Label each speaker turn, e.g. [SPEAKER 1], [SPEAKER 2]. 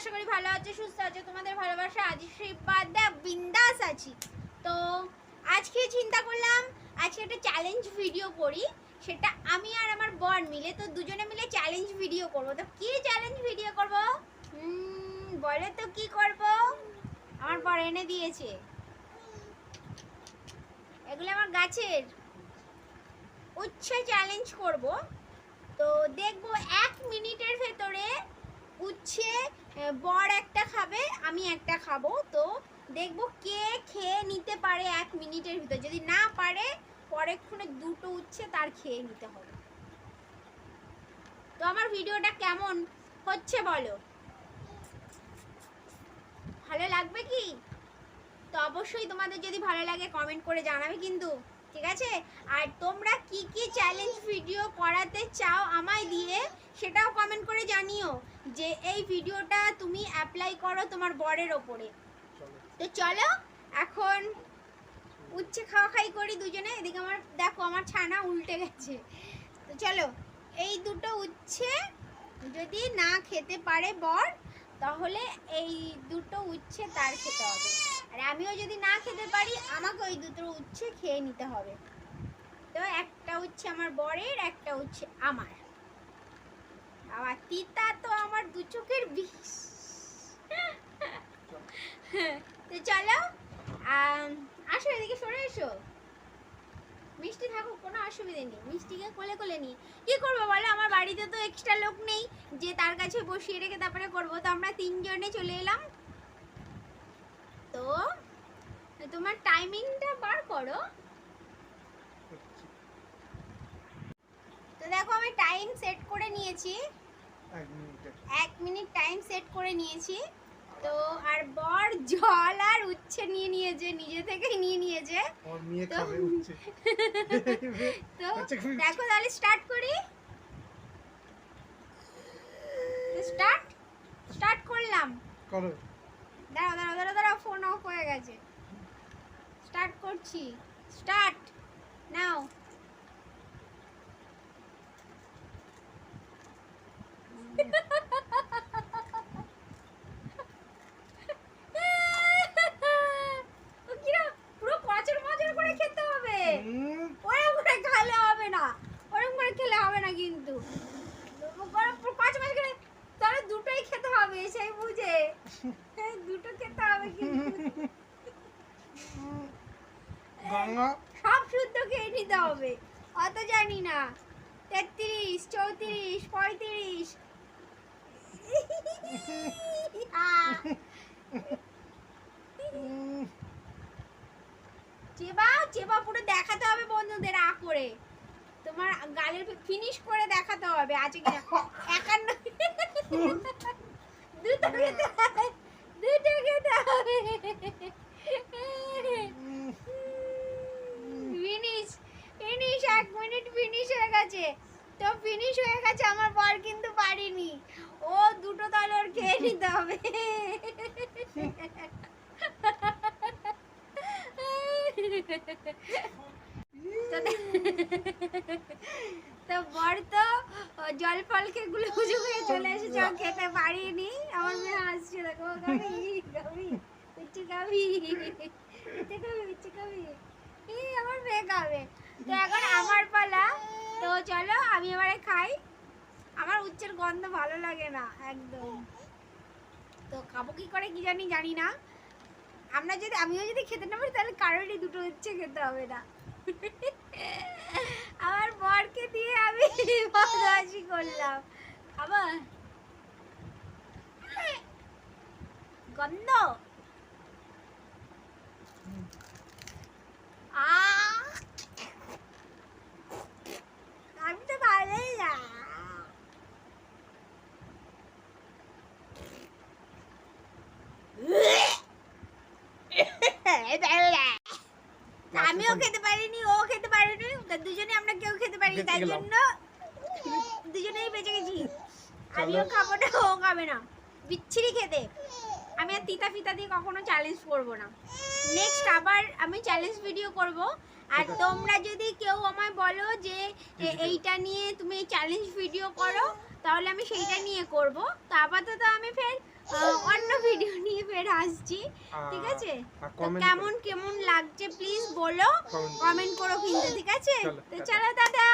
[SPEAKER 1] আশা করি ভালো আছো, সুস্থ আছো, তোমাদের ভালোবাসা আশীর্বাদ বিন্দাস আছি। তো আজকে চিন্তা করলাম, আজকে একটা চ্যালেঞ্জ ভিডিও করি, সেটা আমি আর আমার বর মিলে, তো দুজনে মিলে চ্যালেঞ্জ ভিডিও করব। তো কি চ্যালেঞ্জ ভিডিও করব? বলো তো কি করব? আমার বর এনে দিয়েছে। এগুলো আমার গাছের উচ্ছে চ্যালেঞ্জ করব তো দেখব এক মিনিটের ভেতরে উচ্ছে আহ, বর একটা খাবে আমি একটা খাব তো দেখব কে খেয়ে নিতে পারে এক মিনিটের ভিতর। যদি না পারে, পরেক্ষণে দুটো উচ্ছে তার খেয়ে নিতে হবে। তো আমার ভিডিওটা কেমন হচ্ছে বলো? ভালো লাগবে কি? তো অবশ্যই তোমাদের যদি ভালো লাগে কমেন্ট করে জানাবে কিন্তু, ঠিক আছে? আর তোমরা কি কি চ্যালেঞ্জ ভিডিও করাতে চাও আমায় দিয়ে, সেটাও কমেন্ট করে জানিও যে এই ভিডিওটা তুমি অ্যাপ্লাই করো তোমার বরের ওপরে। তো চলো, এখন উচ্ছে খাওয়া খাই করি দুজনে। এদিকে আমার, দেখো আমার ছানা উল্টে গেছে। তো চলো, এই দুটো উচ্ছে যদি না খেতে পারে বর, তাহলে এই দুটো উচ্ছে তার খেতে হবে। আর আমিও যদি না খেতে পারি, আমাকে ওই দুটো উচ্ছে খেয়ে নিতে হবে। তো একটা উচ্ছে আমার বরের, একটা উচ্ছে আমার। আবার তিতা তো আমার দু চোখের বিষ। তো চলো আসো এদিকে সরে এসো। মিষ্টি থাকুক কোনো অসুবিধে নেই। মিষ্টিকে কোলে কোলে নি কি করব বলো আমার বাড়িতে তো এক্সট্রা লোক নেই। যে তার কাছে বসিয়ে রেখে তারপরে করব। তো আমরা তিনজনে চলে এলাম। তো তোমার টাইমিংটা বার করো। তো দেখো আমি টাইম সেট করে নিয়েছি।
[SPEAKER 2] এক মিনিট।
[SPEAKER 1] টাইম সেট করে নিয়েছি। তো আর বর জল আর উচ্ছে নিয়ে নিয়ে নিয়েছে নিজে থেকেই নিয়ে নিয়েছে। তো
[SPEAKER 2] আচ্ছা,
[SPEAKER 1] দেখো তাহলে স্টার্ট করি। স্টার্ট স্টার্ট করলাম।
[SPEAKER 2] করো।
[SPEAKER 1] দাঁড়াও দাঁড়াও দাঁড়াও দাঁড়াও ফোন অফ হয়ে গেছে। স্টার্ট করছি। স্টার্ট নাও ও কিরম? পুরো কচর মচর করে খেতে হবে
[SPEAKER 2] হুম,
[SPEAKER 1] ওরম করে খেলে হবে না ওরম করে খেলে হবে না কিন্তু গরম পাঁচ মাস করে তাহলে দুটোই খেতে হবে সেই বুঝে হ্যাঁ, দুটো খেতে হবে
[SPEAKER 2] গঙ্গা।
[SPEAKER 1] সব শুদ্ধ খেয়ে নিতে হবে। অত জানি না। তেত্রিশ চৌত্রিশ পঁয়ত্রিশ। চেবাও চেবা পুরো দেখাতে হবে বন্ধুদের আ করে। তোমার গালের ফিনিশ করে দেখাতে হবে। আজকে কিনা একান্ন দুটো খেতে হবে দুটো খেতে হবে
[SPEAKER 2] উম,
[SPEAKER 1] ফিনিশ ফিনিশ এক মিনিট ফিনিশ হয়ে গেছে তো ফিনিশ হয়ে গেছে, আমার বর কিন্তু পারিনি। ও দুটো দল ওর খেয়ে নিতে হবে। তো বর তো জল ফল খেয়ে গুলো চলে খেতে পারিনি। আমার মেয়ে হাসছে, দেখো আমার তো এখন আমার পালা। তো চলো, আমি এবারে খাই। আমার উচ্চের গন্ধ ভালো লাগে না, একদম। তো খাব কি করে কি জানি জানি না। আমরা যদি, আমিও যদি খেতে না পারি, তাহলে কারোরই দুটো উচ্ছে খেতে হবে না। আমার বরকে দিয়ে আমি বদমাশি করলাম। আবার গন্ধ? আহ! আমি তো ভালোই না আমিও খেতে পারিনি ও খেতে পারিনি দুজনে আমরা কেউ খেতে পারিনি তাই জন্য দুজনেই বেঁচে গেছি। আমিও খাব না ও খাবে না। বিচ্ছিরি খেতে। আমি আর তিতা ফিতা দিয়ে কখনো চ্যালেঞ্জ করব না। নেক্সট আবার আমি চ্যালেঞ্জ ভিডিও করব। আর তোমরা যদি কেউ আমায় বলো যে এইটা নিয়ে তুমি চ্যালেঞ্জ ভিডিও করো তাহলে আমি সেইটা নিয়ে করব। তো আপাতত আমি ফের আহ, অন্য ভিডিও নিয়ে আসছি ঠিক আছে? কেমন কেমন লাগছে প্লিজ বলো? কমেন্ট করো কিন্তু ঠিক আছে? তো চলো দাদা